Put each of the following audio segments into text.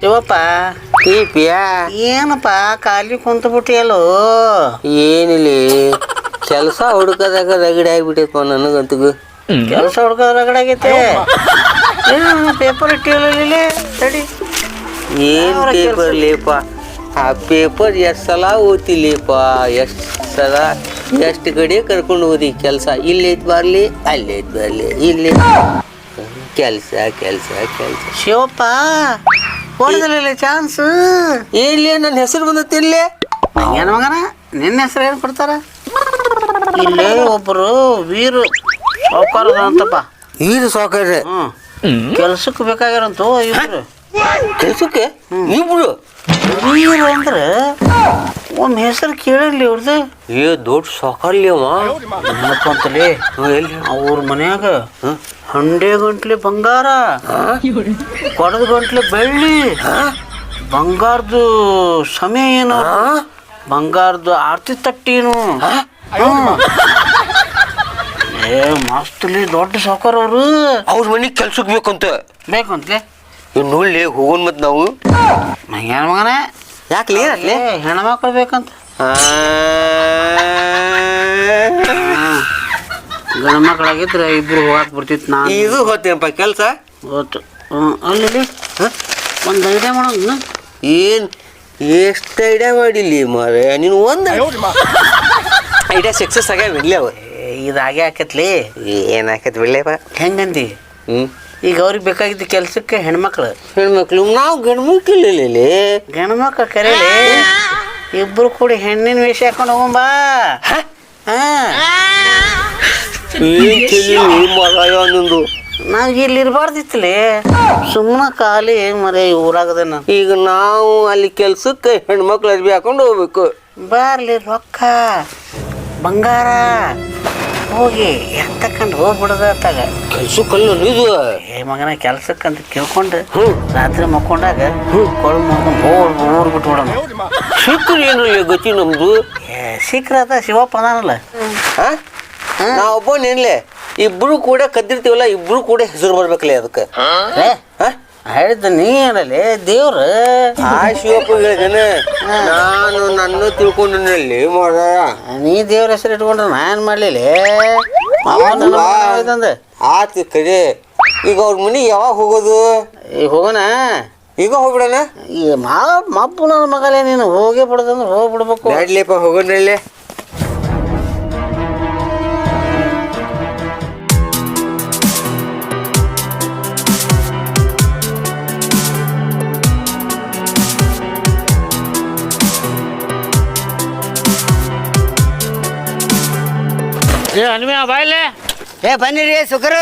ಶಿವಪ್ಪ ಈ ಪಿಯಾ ಏನಪ್ಪ ಖಾಲಿ ಕುಂತ ಬಿಟ್ಟಿಯಲ್ಲೋ? ಏನಿಲ್ಲ? ಕೆಲಸ ಹುಡುಕದಾಗ ರಗಡಿ ಆಗ್ಬಿಟ್ಟೈತಪ್ಪ ನನಗಂತೂ. ಕೆಲಸ ಹುಡುಕದ ರಗಡಾಗೈತೆ ಏನು ಪೇಪರ್ ಇಟ್ಟಿಲ್ಲ ತಡಿ. ಏನು ಪೇಪರ್ ಲೇಪ? ಆ ಪೇಪರ್ ಎಷ್ಟು ಸಲ ಓದ್ತಿಲ್ಲಪ್ಪ ಎಷ್ಟು ಸಲ ಎಷ್ಟು ಕಡೆ ಕರ್ಕೊಂಡು ಹೋದಿ ಕೆಲಸ? ಇಲ್ಲೈತ್ ಬರಲಿ ಅಲ್ಲೈತ್ ಬರಲಿ ಇಲ್ಲಿ ಕೆಲಸ ಕೆಲಸ ಕೆಲಸ. ಶಿವಪ್ಪ ಕೊಡದಿಲ್ಲ ಚಾನ್ಸ್ ಇಲ್ಲಿ ನನ್ನ ಹೆಸರು ಬಂದತ್ತಿಲ್ಲೇ ಏನ್ ಮಗನ? ನಿನ್ನ ಹೆಸರು ಏನು ಕೊಡ್ತಾರ? ಇಲ್ಲೇ ಒಬ್ಬರು ವೀರು ಸಾವುಕಾರದ ಅಂತಪ್ಪ. ಈರು ಸಾವುಕಾರ. ಕೆಲಸಕ್ಕೆ ಬೇಕಾಗ್ಯಾರಂತು ಇಬ್ರು ಕೆಲ್ಸಕ್ಕೆ? ಇಬ್ರು ವೀರು ಅಂದ್ರೆ ಒಮ್ಮೆ ಹೆಸರು ಕೇಳಿರ್ಲಿ ಇವ್ರದ್ದು ಏ ದೊಡ್ಡ ಸಾಕಾರ್ಲಿ ಅವ. ಏನಪ್ಪ ಅಂತಲೇ? ಎಲ್ಲಿ ಅವ್ರ ಮನ್ಯಾಗ ಹಂಡೆ ಗಂಟ್ಲೆ ಬಂಗಾರ ಕೊಡದ ಗಂಟ್ಲೆ ಬೆಳ್ಳಿ ಬಂಗಾರದು ಸಮಯ ಏನು? ಬಂಗಾರದು ಆರ್ತಿ ತಟ್ಟೇನು. ಏ ಮಸ್ತ್ಲಿ ದೊಡ್ಡ ಸಾಕರ್ ಅವರು. ಅವ್ರ ಮನೆಗೆ ಕೆಲ್ಸಕ್ಕೆ ಬೇಕಂತ. ಬೇಕಂತಲೇ? ಇವ್ ನೋಡ್ಲಿ ಹೋಗೋನ್ ಮತ್ ನಾವು. ಏನ್ ಮಗನ ಯಾಕ್ಲಿ ಹೆಣ ಹೆಣ್ಮಕ್ಳು ಬೇಕಂತ. ಗಂಡ ಮಕ್ಕಳಾಗಿದ್ರೆ ಇಬ್ರು ಹೋಗಕ್ ಬರ್ತಿತ್ತು ನಾನು. ಇದು ಹೋತೇನಪ್ಪ ಕೆಲಸ? ಗೊತ್ತು. ಹ್ಞೂ ಅಲ್ಲಿ ಒಂದು ಐಡಿಯಾ ಮಾಡೋಣ ಏನ್? ಎಷ್ಟು ಐಡಿಯಾ ಮಾಡಿಲಿ ಮಾರೆ ನೀನು ಒಂದು ಐಡಿಯಾ ಸಕ್ಸಸ್ ಆಗ್ಯಾವ ಬಿಡ್ಲಿ ಅವ? ಇದು ಹಾಕತ್ಲಿ ಆಕತ್ಲಿ. ಏನ್ ಆಕತ್ ಬಿಡ್ಲೇಪ? ಹೆಂಗಂದಿ? ಹ್ಮ್. ಈಗ ಅವ್ರಿಗೆ ಬೇಕಾಗಿದ್ದ ಕೆಲ್ಸಕ್ಕೆ ಹೆಣ್ಮಕ್ಳು. ಹೆಣ್ಮಕ್ಳು ನಾವು ಗಂಡು ಮಕ್ಳಿಲ್ಲ ಗಂಡು ಮಕ್ಳು ಕರೀಲಿ. ಇಬ್ರು ಕೂಡಿ ಹೆಣ್ಣಿನ ವೇಷ ಹಾಕೊಂಡು ಹೋಗಂಬಾ ನಿಂದು ನಾವು ಇಲ್ಲಿ ಇರಬಾರ್ದಿತ್ತಲಿ ಸುಮ್ಮನೆ ಖಾಲಿ ಮರೆ ಊರಾಗದ ನಾನು. ಈಗ ನಾವು ಅಲ್ಲಿ ಕೆಲ್ಸಕ್ಕೆ ಹೆಣ್ಮಕ್ಳು ಅರ್ಬಿ ಹಾಕೊಂಡು ಹೋಗ್ಬೇಕು. ಬಾರ್ಲಿ ರೊಕ್ಕ ಬಂಗಾರ. ಹೋಗಿ ಎತ್ತಕೊಂಡು ಹೋಗ್ಬಿಡದ ಅತ್ತಾಗ ಕೆಲ್ಸಕ್ಕಲ್ಲ ಇದು ಏ ಮಗನ ಕೆಲ್ಸಕ್ಕಂತ ಕೇಳ್ಕೊಂಡು. ರಾತ್ರಿ ಮಕ್ಕೊಂಡಾಗ ಕೊಳ ಮಾಡ್ಕೊಂಡು ಹೋಗ್ ಊರ್ ಬಿಟ್ಬಿಡೋಣ. ಸಿಕ್ಕರು ಏನು ಗತಿ ನಮ್ದು? ಏ ಶೀಘ್ರ ಅದ ಶಿವಪ್ಪ ಅದಾನಲ್ಲ. ಹಾ? ನಾ ಒಬ್ಬ ನಿನ್ಲೆ ಇಬ್ರು ಕೂಡ ಕದ್ದಿರ್ತೀವಲ್ಲ ಇಬ್ರು ಕೂಡ ಹೆಸರು ಬರ್ಬೇಕಲ್ಲ ಅದಕ್ಕೆ. ಹೇಳಿದ ನೀ ಏನಲ್ಲೇ ದೇವ್ರ. ಆ ಶಿವಪ್ಪ ಹೇಳಿದೇನೆ ನಾನು ನನ್ನ ತಿಳ್ಕೊಂಡಲ್ಲಿ ಮಾಡ ನೀ ದೇವ್ರ ಹೆಸರು ಇಟ್ಕೊಂಡ್ರೆ ನಾನು ಏನ್ ಮಾಡ್ಲಿಲ್ಲ ಆತ ಕಡೆ. ಈಗ ಅವ್ರ ಮನೆ ಯಾವಾಗ ಹೋಗೋದು? ಈಗ ಹೋಗೋಣ? ಈಗ ಹೋಗ್ಬಿಡೋಣ? ಈ ಮಾ ಮಪ್ಪು ನನ್ನ ಮಗಲೇ ನೀನು ಹೋಗೇ ಬಿಡದಂದ್ರೆ ಹೋಗ್ಬಿಡ್ಬೇಕು. ಬ್ಯಾಡ್ಲಿಪ್ಪ ಹೋಗೋಣಲ್ಲಿ ಏ ಅನ್ಮ್ಯಾ ಬಾಯ್ಲೆ ಏ ಬನ್ನಿರಿ ಸುಕರ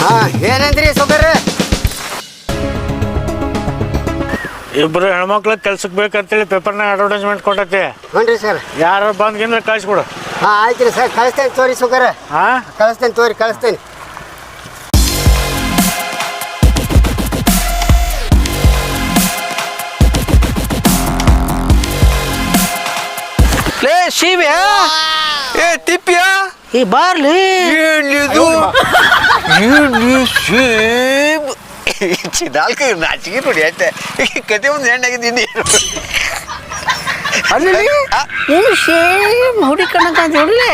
ಹಾ ಏನಂದ್ರಿ ಸುಕರ ಇಬ್ರು ಹೆಣ್ಮಕ್ಳು ಕೆಲ್ಸಕ್ಕೆ ಬೇಕಂತೇಳಿ ಪೇಪರ್ನಾಗ ಅಡ್ವರ್ಟೈಸ್ಮೆಂಟ್ ಕೊಟ್ಟೈತಿ. ಹ್ಞೂ ಸರ್. ಯಾರು ಬಂದ್ಗಿಂದ್ರೆ ಕಳಿಸ್ಕೊಡು ಹಾ ಆಯ್ತು ರೀ ಸರ್ ಕಳಿಸ್ತೇನೆ ತೋರಿ ಸುಕರ ಹಾ? ಕಳಿಸ್ತೇನೆ ತೋರಿ ಕಳಿಸ್ತೇನೆ. ಶಿವ್ಯಾ ಏ ತಿಪ್ಪಿಯ ಈ ಬಾರ್ಲಿ. ಏನಿದು ಏನು ಸೇಬ್ ಚಿದಾಲ್ಕ ನಾಚಿಗೆ ನೋಡಿ ಅಷ್ಟೇ ಕತೆ ಒಂದು ಹೆಣ್ಣಾಗಿದ್ದೀನಿ ಅಲ್ಲಿ ಏನು ಸೇಮ್ ಹುಡಿ ಕಣಕ ಹುಡ್ಲೆ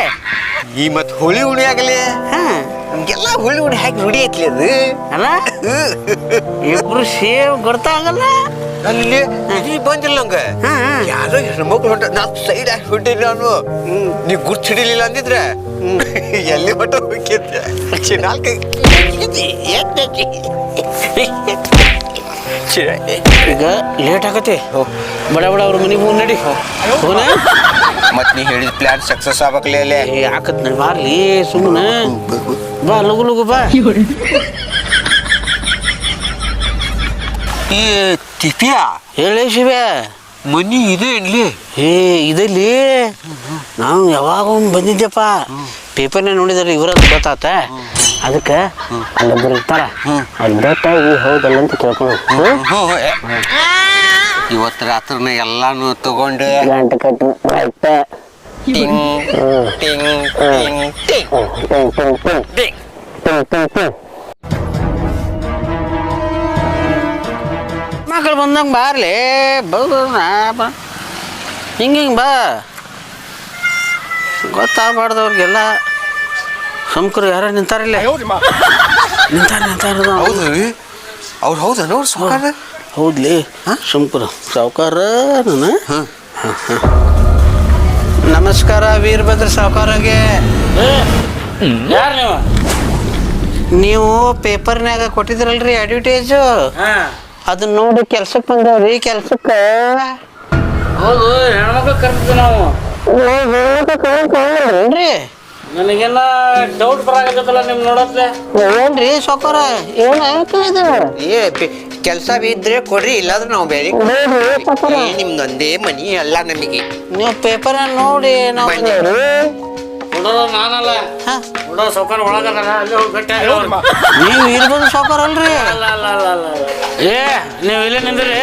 ಈ ಮತ್ ಹುಳಿ ಹುಳಿ ಆಗಲಿ ಹಾ ನಮ್ಗೆಲ್ಲ ಹುಳಿ ಹುಳಿ ಹಾಕಿ ರೂಢಿ ಐತ್ಲಿ ಅದು ಅಲ್ಲ ಇಬ್ರು ಸೇಮ್ ಗೊತ್ತಾಗಲ್ಲ ಅಲ್ಲಿ ಇಲ್ಲಿ ಬಂದಿಲ್ಲ ನಂಗೆ ಯಾರು ಹೆಣ್ಮಕ್ಳು ಹೊಂಟ ನಾ ಸೈಡ್ ಆಗಿ ಹೊಂಟಿನಿ ನಾನು ನೀ ಗುರ್ತು ಹಿಡಿಲಿಲ್ಲ ಅಂದಿದ್ರೆ ಎಲ್ಲಿ ಹೊಂಟ ಹೋಗಿದ್ದೆ ಚಿನಾಲ್ಕ ಈಗ ಲೇಟ್ ಆಗತ್ತೆ. ಬಡ ಬಡ ಅವ್ರ ಮನೆಗೆ ಹೋಗಿ ನಡಿ. ಹೋಗೋಣ? ಮತ್ ನೀ ಹೇಳಿದ ಪ್ಲಾನ್ ಸಕ್ಸಸ್ ಆಗ್ಬೇಕಲೇ ಯಾಕತ್ ನಾನು ಬಾರ್ಲಿ ಸುಮ್ಮನೆ ಬಾ ಲಗು ಲಗು ಬಾ. ಏ ತಿಪ್ಪಿಯಾ ಹೇಳಿ ಶಿವ್ಯಾ. ಮನಿ ಇದೆ ಏನ್ಲಿ ಏ ಇದಲ್ಲಿ ನಾವು ಯಾವಾಗ ಬಂದಿದ್ದೆಪ್ಪ ಪೇಪರ್ನ ನೋಡಿದ್ರೆ ಇವರ ಗೊತ್ತಾತ. ಅದಕ್ಕೆ ಅಲ್ಲೊಬ್ರು ಇರ್ತಾರ. ಅಲ್ಲಿ ಬೆಟ್ಟಾಗಿ ಹೌದಲ್ಲ ಅಂತ ಕೇಳ್ಕೊಂಡು ಇವತ್ತು ರಾತ್ರಿನ ಎಲ್ಲಾನು ತಗೊಂಡು ಗಂಟೆ ಕಟ್ಟು ಬೆಟ್ಟ. ಟಿಂಗ್ ಟಿಂಗ್ ಟಿಂಗ್ ಟಿಂಗ್. ಟಿಂಗ್ ಟಿಂಗ್ ಟಿಂಗ್. ಟಿಂಗ್. ಟಿಂಗ್ ಟಿಂಗ್ ಟಿಂಗ್. ಬಂದಂಗೆ ಬಾರ್ಲಿ ಬೌದು ಬಾ. ಹಿಂಗೆ ಹಿಂಗೆ ಬಾ. ಗೊತ್ತಾಗಬಾರ್ದು ಅವ್ರಿಗೆಲ್ಲ. ಸುಮ್ಕರು ಯಾರ ನಿಂತಾರಿಲ್ಲ ನಿಂತಾರ ನಿಂತಾರ ಹೌದು ಅವ್ರು ಹೌದನ ಅವ್ರು ಸಾವುಕಾರ? ಹೌದ್ಲಿ. ಸುಮ್ಕರು ಸಾವುಕಾರ ನಾನು? ನಮಸ್ಕಾರ ವೀರಭದ್ರ ಸಾವುಕಾರಗೆ. ಯಾರು ನೀವು? ನೀವು ಪೇಪರ್ನ್ಯಾಗ ಕೊಟ್ಟಿದ್ರಲ್ರಿ ಅಡ್ವರ್ಟೈಸು ಹಾಂ. ಅದನ್ನ ನೋಡಿ ಕೆಲ್ಸಕ್ಕೆ ಬಂದವ್ರಿ ಕೆಲ್ಸಕ್ಕೆ? ಹೌದು ಹೆಣ್ಮಕ್ಳು ಕರ್ತಿದ್ವಿ ನಾವು. ಏನ್ರಿ ನನಗೆಲ್ಲ ಡೌಟ್ ಬರಾಕತ್ತಲ್ಲ ನಿಮ್ ನೋಡತ್ಲೆ ಏನ್ರಿ ಸಾವುಕಾರ ಏನಾಯ್ತು ಇದು? ಏ ಕೆಲಸ ಇದ್ರೆ ಕೊಡ್ರಿ ಇಲ್ಲಾದ್ರೆ ನಾವು ಬೇರೆ ನಿಮ್ದೊಂದೇ ಮನಿ ಅಲ್ಲ ನಮಗೆ. ನೀವು ಪೇಪರ್ ನೋಡಿ ನಾವು. ಹುಡುಗ ನಾನಲ್ಲ. ಹುಡುಗ ಅಲ್ಲಿ ಹೋಗಿ ಭೇಟಿ ನೀವು ಇರ್ಬೋದು ಸೌಕರ್ ಅಲ್ರಿ. ಅಲ್ಲ ಅಲ್ಲ ಅಲ್ಲ ಅಲ್ಲ ಅಲ್ಲ. ಏ ನೀವು ಇಲ್ಲೇ ನಿಂದ್ರಿ.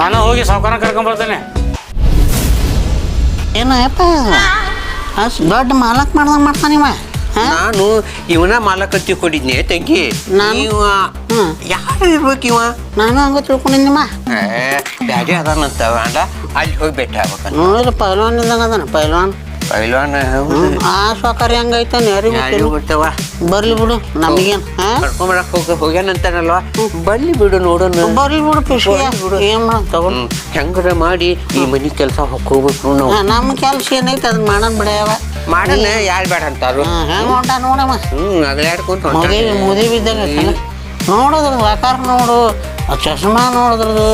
ನಾನು ಹೋಗಿ ಸೌಕರ್ನ ಕರ್ಕೊಂಡ್ ಬರ್ತೇನೆ. ಏನಪ್ಪ ಅಷ್ಟು ದೊಡ್ಡ ಮಾಲಕ್ ಮಾಡ್ದಂಗೆ ಮಾಡ್ತಾನೆ ಹಾ ನಾನು ಇವನ ಮಾಲಕತ್ತಿ ಕೊಡಿದ್ನೆ ತಂಗಿ. ನಾನು? ಹ್ಮ್. ಯಾರು ಇರ್ಬೇಕು ಇವ? ನಾನು ಹಂಗ ತಿಳ್ಕೊಂಡಿನಿಮ್ಮ ಏ, ಬ್ಯಾರೆ ಅದಾನಂತ ಅಂಡ ಅಲ್ಲಿ ಹೋಗಿ ಭೇಟಿ ಆಗ್ಬೇಕಂತ. ನೋಡಿದ್ರೆ ಪೈಲ್ವಾನ್ ಇದ್ದಂಗೆ ಅದಾನ ಪೈಲ್ವಾನ್. ಪೈಲ್ವಾನ. ಆ ಸಾವುಕಾರ ಹೆಂಗೈತಾನೆ ಯಾರಿಗೂ ಗೊತ್ತಿಲ್ಲ. ಬರ್ಲಿ ಬಿಡು ನಮಗೇನು ಹಾ? ಕರ್ಕೊಂಬರಕ್ ಹೋಗ ಹೋಗ್ಯಾನಂತಾನಲ್ವಾ ಬರ್ಲಿ ಬಿಡು ನೋಡೋಣ. ಬರ್ಲಿ ಬಿಡು ಬಿಡು. ಏನ್ ಮಾಡೋಣ ತಗೊಂಡು. ಮಾಡಿ ಈ ಮನಿ ಕೆಲಸ ಹೋಗ್ಬೇಕು ನಾವು. ನಮ್ಮ ಕೆಲಸ ಏನೈತೆ ಅದನ್ನ ಮಾಡೋಣ ಬಿಡ್ಯಾವ ಮಾಡೋಣ ಯಾರು ಬೇಡ ಅಂತಾರು? ಹೆಂಗ್ ಹೊಂಟ ನೋಡಮ್ಮ. ಹ್ಮ್ ಅಗಲಾಡ್ಕೊಂತ ಮದುವೆ ಮದುವೆ ಬಿದ್ದಾಗ ನೋಡೋದ್ರ ಸಾಕಾರ ನೋಡು ಆ ಚಶ್ಮಾ ನೋಡಿದ್ರದು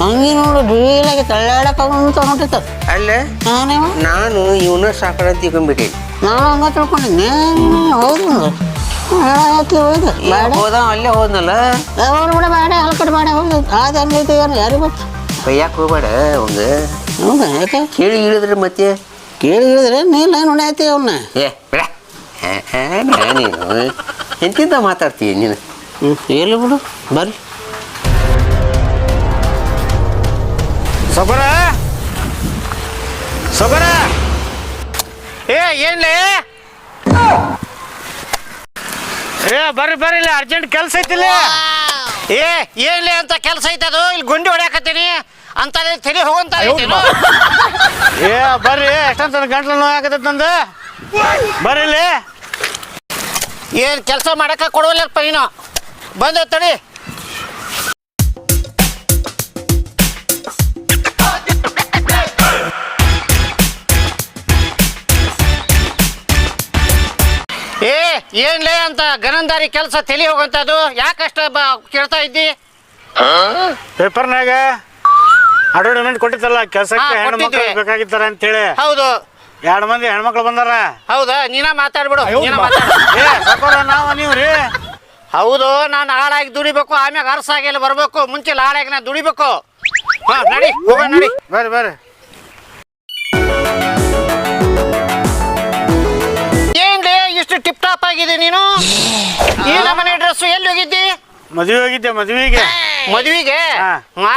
ಹಂಗೆ ನೋಡು ಡೀಲಾಗಿ ತಳ್ಳಾಡಕ್ಕೆ ಅಂತ ಹೊಂಟಿತ್ತ ಅಲ್ಲ ನಾನೇವ ನಾನು ಇವನ ಸಾಕರ ತಿಳ್ಕೊಂಡ್ಬಿಟ್ಟೆ ನಾನು ಹಂಗ ತಿಳ್ಕೊಂಡಿದ್ದೆ ಹೌದು ಹೇಳತ್ತಿ ಹೋಯ್ತು ಬೇಡ ಹೋದ ಅಲ್ಲೇ ಹೋದ್ನಲ್ಲ ಅವ್ರು ಬಿಡ ಬೇಡ ಹಲ್ಕಡೆ ಬೇಡ ಹೌದು ಅದು ಹಂಗೈತೆ ಏನು ಯಾರಿಗೆ ಗೊತ್ತು ಬೈಯಾಕ ಹೋಗ್ಬೇಡ ಅವಂಗ ಹೌದಾ ಯಾಕೆ ಕೇಳಿ ಇಳಿದ್ರೆ ಮತ್ತೆ ಕೇಳಿ ಹೇಳಿದ್ರೆ ನೀನು ನೋಡಾಯ್ತಿ ಅವನ್ನ ಏ ಬಿಡ ಹಾ, ಹಾ, ನಾ ನೀನು ಎಂತಿಂತ ಮಾತಾಡ್ತೀಯ ನೀನು ಹ್ಞೂ ಎಲ್ಲಿ ಬಿಡು ಬರ್ರಿ ಸೌಕರ ಸೌಕರ ಏ ಏನ್ಲೇ? ಏ ಬರ್ರಿ ಬರ್ರಿ ಇಲ್ಲ ಅರ್ಜೆಂಟ್ ಕೆಲಸ ಐತಿಲ್ಲ. ಏ ಏನ್ಲಿ ಅಂತ ಕೆಲಸ ಐತೆ ಅದು? ಇಲ್ಲಿ ಗುಂಡಿ ಹೊಡ್ಯಾಕತ್ತೀನಿ. ಅಂತ ತಲೆ ಹೋಗಂತ? ಏ ಬರ್ರಿ ಎಷ್ಟೊಂದು ಗಂಟ್ಲು ನೋವು ಆಗತ್ತೈತೆ ನಂದು. ಬರ್ರಿ ಇಲ್ಲಿ. ಏನು ಕೆಲಸ ಮಾಡಕ್ಕೆ ಕೊಡವಲ್ಲಪ್ಪ ನೀನು ಬಂದ ತಡಿ. ಏನ್ಲೇ ಅಂತ ಗನಂದಾರಿ ಕೆಲಸ ತಲಿ ಹೋಗಂತದು ಯಾಕಷ್ಟ ಕೇಳ್ತಾ ಇದ್ದಿ? ಪೇಪರ್ನಾಗ ಅಡ್ವರ್ಟೈಸ್ಮೆಂಟ್ ಕೊಟ್ಟಿತ್ತಲ್ಲ ಕೆಲಸಕ್ಕೆ ಹಾ, ಹೆಣ್ಮಕ್ಳು ಕೊಟ್ಟಿದ್ವಿ. ಅಂತ ಅಂತೇಳಿ ಹೌದು. ಎರಡು ಮಂದಿ ಹೆಣ್ಮಕ್ಳು ಬಂದಾರ? ಹೌದಾ? ನೀನ ಮಾತಾಡ್ಬಿಡು. ನೀನ ಮಾತಾಡು. ಏ ಸಾಕೋರ ನಾವು ನೀವು ರೀ. ಹೌದು ನಾನು ಹಾಳಾಗಿ ದುಡಿಬೇಕು ಆಮ್ಯಾಗ ಅರ್ಸಾಗಿ ಬರ್ಬೇಕು ಮುಂಚೆ ಹಾಳಾಗಿ ನಾ ದುಡಿಬೇಕು. ಹಾ ನಡಿ ಹೋಗ ನಡಿ. ಬರ್ರಿ ಬರ್ರಿ. ಹೋಗಿದ್ದಿ? ಮದುವೆ ಹೋಗಿದ್ದೆ ಮದುವೆಗೆ. ಮದ್ವಿಗೆ? ಹಾ. ಆ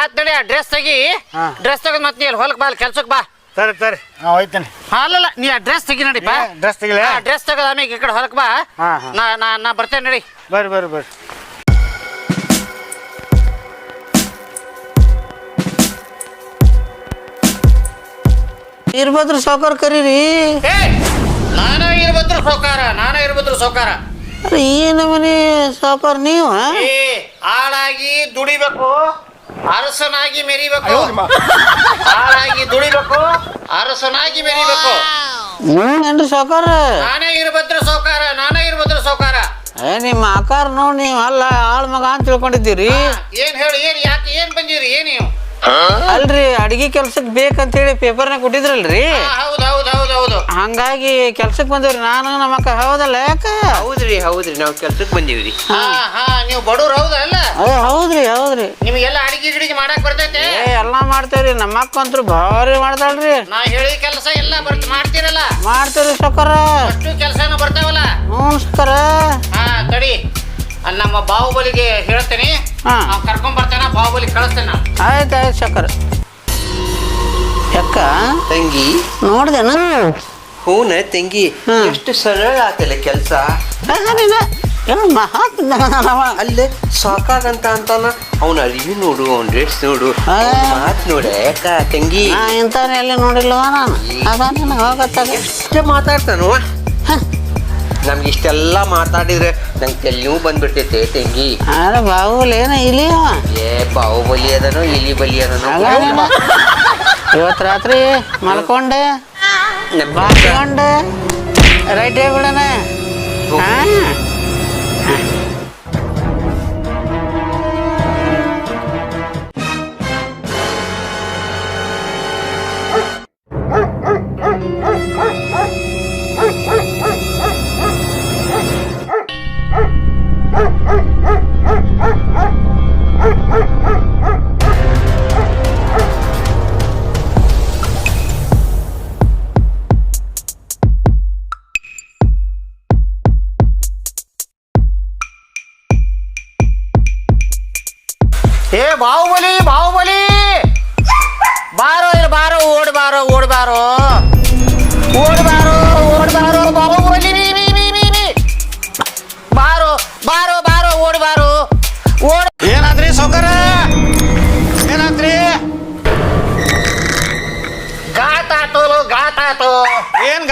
ಡ್ರೆಸ್ ತೆಗಿ. ಹಾ. ಡ್ರೆಸ್ ತೆಗೆದು ಮತ್ತೆ ನೀ ಅಲ್ಲಿ ಹೊಲಕ್ ಬಾ ಅಲ್ಲಿ ಕೆಲ್ಸಕ್ಕೆ ಬಾ. ಸರಿ ಸರಿ. ನಾವು ಹೋಯ್ತೇನೆ. ಅಲ್ಲಲ್ಲ ನೀ ಆ ಡ್ರೆಸ್ ತೆಗಿ ನಡಿಪ್ಪ ಡ್ರೆಸ್ ತೆಗಿಲ? ಡ್ರೆಸ್ ತೆಗೆದು ಆಮೇಲೆ ಈ ಕಡೆ ಹೊಲಕ್ ಬಾ. ಹಾ, ಹಾ. ನಾ ನಾ ನಾ ಬರ್ತೇನೆ ನಡಿ. ಬರ್ರಿ ಬರ್ರಿ ಬರ್ರಿ. ಇರ್ಬೋದ್ರ ಸಾವುಕಾರ ಕರೀರಿ. ಏ ನಾನೇ ಇರ್ಬದ್ರ ಸೌಕಾರ ನಾನೇ ಇರ್ಬದ್ರು ಸೌಕಾರ ಅರೆ ಈ ನಮನಿ ಸಾವುಕಾರ ನೀವು ಹಾ? ಏ ಆಳಾಗಿ ದುಡಿಬೇಕು ಅರಸನಾಗಿ ಮೆರಿಬೇಕು. ಆಳಾಗಿ ದುಡಿಬೇಕು ಅರಸನಾಗಿ ಮೆರಿಬೇಕು. ಏನ್ರಿ ಸಾಕಾರ ನಾನೇ ಇರ್ಬದ್ರ ಸೌಕಾರ ನಾನೇ ಇರ್ಬದ್ರ ಸೌಕಾರ ಏ ನಿಮ್ಮ ಆಕಾರ ನೋಡಿ ನೀವು ಅಲ್ಲ ಆಳ್ ಮಗ ಅಂತ ತಿಳ್ಕೊಂಡಿದ್ದೀರಿ. ಏನ್ ಹೇಳಿ ಏನ್ ಯಾಕೆ ಏನ್ ಬಂದಿರಿ ಏನ್ ನೀವು? ಅಲ್ರಿ ಅಡಿಗೆ ಕೆಲ್ಸಕ್ಕೆ ಬೇಕಂತೇಳಿ ಪೇಪರ್ನಾಗ ಕೊಟ್ಟಿದ್ರಲ್ರಿ. ಹೌದು. ಹೌದು. ಹಂಗಾಗಿ ಕೆಲ್ಸಕ್ಕೆ ಬಂದವ್ರಿ. ನಾನು ನಮ್ಮ ಅಕ್ಕ ಹೌದಲ್ಲ ಯಾಕ? ಹೌದ್ರಿ ಹೌದ್ರಿ. ನಾವು ಕೆಲ್ಸಕ್ಕೆ ಬಂದೀವ್ರಿ. ಹಾ. ಹಾ ನೀವು ಬಡವ್ರು ಹೌದಲ್ಲ ಅಯ್ಯ ಹೌದ್ರಿ ಹೌದ್ರಿ. ನಿಮಗೆಲ್ಲ ಅಡಿಗೆ ಗಿಡಿಗೆ ಮಾಡಕ್ ಬರ್ತೈತೆ? ಏ ಎಲ್ಲ ಮಾಡ್ತೇವ್ರಿ. ನಮ್ಮ ಅಕ್ಕ ಅಂತೂ ಭಾರಿ ಮಾಡ್ತಾಳ್ರಿ. ನಾ ಹೇಳಿದ ಕೆಲಸ ಎಲ್ಲ ಬರ್ತ ಮಾಡ್ತೀರಲ್ಲ? ಮಾಡ್ತೇವ್ರಿ ಸಕ್ಕರ ಅಷ್ಟು ಕೆಲಸನೂ ಬರ್ತಾವಲ್ಲ? ಹ್ಞೂ ಸೊಕ್ಕರ ಹಾ ತಡಿ. ಅಲ್ಲಿ ನಮ್ಮ ಬಾಹುಬಲಿಗೆ ಹೇಳ್ತೇನೆ. ಹಾ. ಅವ್ನ್ ಕರ್ಕೊಂಡ್ ಬರ್ತಾನ ಬಾಹುಬಲಿ ಕಳಿಸ್ತೇನೆ ಆಯ್ತು ಆಯ್ತು ಸೊಕ್ಕರ ಯಾಕ ತಂಗಿ? ನೋಡ್ದೇನ? ಹೂನ ತಂಗಿ. ಎಷ್ಟು ಸರಳ ಆತಲ್ಲ ಕೆಲಸ ಮಹಾತ್ಮ. ಅಲ್ಲೇ ಸಾಕಾಗಂತ ಅಂತಾನ? ಅವನ ಅರಿವಿ ನೋಡು ಅವ್ನ ಡ್ರೆಸ್ ನೋಡು. ಮಾತು ಮಾತ್ ಅಕ್ಕ ತಂಗಿ. ಇಂಥವ್ನ ಎಲ್ಲಿ ನೋಡಿಲ್ವ ನಾನು? ಅದ. ನಿನಗೆ ಹೋಗತ್ತದ ಇಷ್ಟೇ ಮಾತಾಡ್ತಾನವ ನಮ್ಗೆ ಇಷ್ಟೆಲ್ಲ ಮಾತಾಡಿದ್ರೆ ನಂಗೆ ತೆಲ್ಲಿನೂ ಬಂದ್ಬಿಡ್ತೈತೆ ತಂಗಿ. ಅರೆ ಬಾಹುಲ್ ಏನ ಇಲ್ಲಿ ಏ ಬಾಹುಬಲಿ ಅದನು ಇಲಿ ಬಲಿ ಅದನು. ಇವತ್ತು ರಾತ್ರಿ ಮಲ್ಕೊಂಡೆ ಮಲ್ಕೊಂಡೆ ರೈಟ್ ಹೇಳ್ಬಿಡಣ. ಹಾಂ.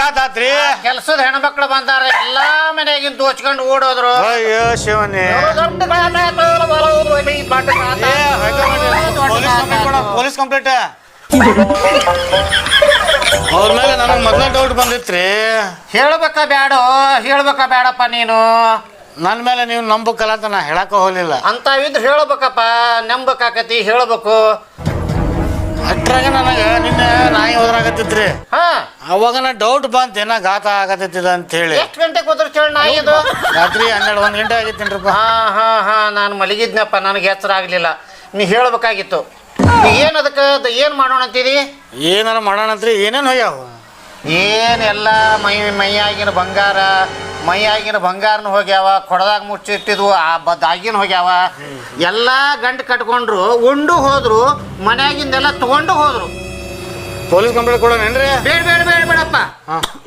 ಏನ್ ಗಾತಾತ್ರಿ ಕೆಲ್ಸದ ಹೆಣ್ಮಕ್ಳು ಬಂದಾರ ಎಲ್ಲಾ ಮನೆಯಾಗಿನ ದೋಚ್ಕೊಂಡು ಓಡೋದ್ರು. ಅಯ್ಯೋ ಶಿವನೇ. ಪೊಲೀಸ್ ಕಂಪ್ಲೀಟ್ ಅವ್ರ ಮೇಲೆ ನನಗೆ ಮೊದ್ಲ ಡೌಟ್ ಬಂದಿತ್ರಿ. ಹೇಳ್ಬೇಕ ಬ್ಯಾಡ? ಹೇಳ್ಬೇಕ ಬೇಡಪ್ಪ ನೀನು? ನನ್ನ ಮೇಲೆ ನೀವು ನಂಬಕ್ಕಲ್ಲ ಅಂತ ನಾ ಹೇಳಕ್ಕ ಹೋಗ್ಲಿಲ್ಲ. ಅಂತಾವಿದ್ರೆ ಹೇಳ್ಬೇಕಪ್ಪ ನಂಬಕಾಕತಿ ಹೇಳ್ಬೇಕು. ಅಟ್ರಾಗ ನನಗೆ ನಿನ್ನೆ ನಾಯಿ ಹೋದ್ರಾಗತ್ತಿತ್ರಿ. ಹಾ. ಅವಾಗ ನಾ ಡೌಟ್ ಬಂತ ಏನ ಗಾತ ಆಗತ್ತಿದ ಅಂತ ಹೇಳಿ ಎಷ್ಟು ಗಂಟೆಗೆ ಹೋದ್ರ ಚೇಳು ನಾಯಿ ಇದು ರಾತ್ರಿ ಹನ್ನೆರಡು ಒಂದ್ ಗಂಟೆ ಆಗಿತ್ತೇನ್ರಪ್ಪ. ಹಾ ಹಾ ಹಾ ನಾನು ಮಲಗಿದ್ನಪ್ಪ ನನಗೆ ಹೆಸರು ಆಗಲಿಲ್ಲ. ನೀ ಹೇಳ್ಬೇಕಾಗಿತ್ತು. ಏನು ಅದಕ್ಕೆ ಅದು ಏನ್ ಮಾಡೋಣ ಅಂತೀರಿ? ಏನಾರ ಮಾಡೋಣಂತ್ರಿ ಏನೇನು ಹೋಗ್ಯಾವ? ಏನೆಲ್ಲ ಮೈ ಮೈಯಾಗಿನ ಬಂಗಾರ ಮೈಯಾಗಿನ ಬಂಗಾರನ ಹೋಗ್ಯಾವ ಕೊಡದಾಗ ಮುಚ್ಚಿಟ್ಟಿದ್ವು ಆ ಬದಾಗಿನ ಹೋಗ್ಯಾವ. ಎಲ್ಲ ಗಂಟು ಕಟ್ಕೊಂಡ್ರು ಉಂಡು ಹೋದ್ರು ಮನೆಯಾಗಿಂದೆಲ್ಲ ತಗೊಂಡು ಹೋದ್ರು. ಪೊಲೀಸ್ ಕಂಪ್ಲೇಂಟ್ ಕೊಡೋಣೇನ್ರಿ ಬೇಡ ಬೇಡ ಬೇಡ ಬೇಡಪ್ಪ.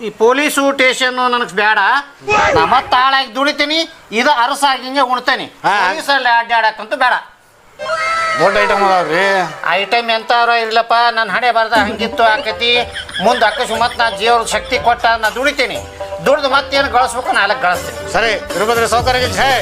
ಈ ಪೊಲೀಸು ಸ್ಟೇಷನ್ ನನಗೆ ಬೇಡ. ನಮ್ಮ ತಾಳಾಗಿ ದುಡಿತೀನಿ ಇದು ಅರಸಾಗಿಂಗೆ ಉಣ್ತೇನೆ. ಹಾ. ಪೊಲೀಸಲ್ಲಿ ಅಡ್ಡಾಡಕ್ಕಂತೂ ಬೇಡ. ದೊಡ್ಡ ಐಟಮ್ ಅದಾವ್ರಿ. ಐಟಮ್ ಎಂಥವ್ರ ಇರ್ಲಪ್ಪ ನನ್ನ ಹಣೆ ಬರ್ದ ಹಂಗಿತ್ತು ಆಕತಿ. ಮುಂದೆ ಅಕಸ್ಮಾತ್ ನಾ ಜೀವ್ರ ಶಕ್ತಿ ಕೊಟ್ಟ ನಾ ದುಡಿತೀನಿ. ದುಡ್ದು ಮತ್ತೇನು ಗಳಿಸ್ಬೇಕು ನಾಲ್ಕು ಗಳಿಸ್ತೀನಿ ಸರಿ ತಿರುಪತಿ ಸೌಕರ್ಯ ಜೈ